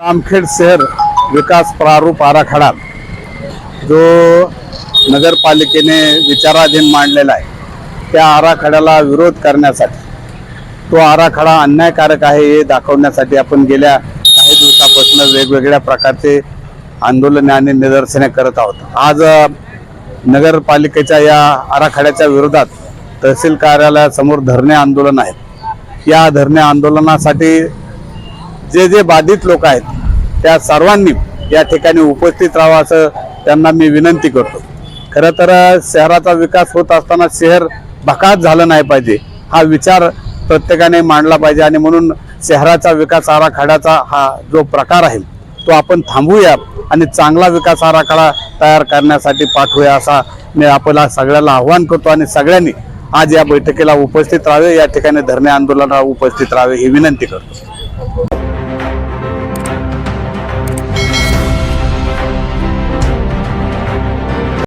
जामखेड शहर विकास प्रारूप आराखडा जो नगरपालिकेने विचाराधीन मांडलेला आहे त्या आराखड्याला विरोध करण्यासाठी तो आराखडा अन्यायकारक आहे हे दाखवण्यासाठी आपण गेल्या काही दिवसापासून वेगवेगळ्या प्रकारचे आंदोलने आणि निदर्शने करत आहोत. आज नगरपालिकेच्या या आराखड्याच्या विरोधात तहसील कार्यालयासमोर धरणे आंदोलन आहे. या धरणे आंदोलनासाठी जे जे बाधित लोक आहेत त्या सर्वांनी या ठिकाणी उपस्थित राहावं असं त्यांना मी विनंती करतो. खरं तर शहराचा विकास होत असताना शहर भकास झालं नाही पाहिजे हा विचार प्रत्येकाने मांडला पाहिजे आणि म्हणून शहराचा विकास आराखड्याचा हा जो प्रकार आहे तो आपण थांबूया आणि चांगला विकास आराखडा तयार करण्यासाठी पाठवूया असा मी आपल्याला सगळ्याला आव्हान करतो आणि सगळ्यांनी आज या बैठकीला उपस्थित राहावे या ठिकाणी धरणे आंदोलनाला उपस्थित राहावे ही विनंती करतो.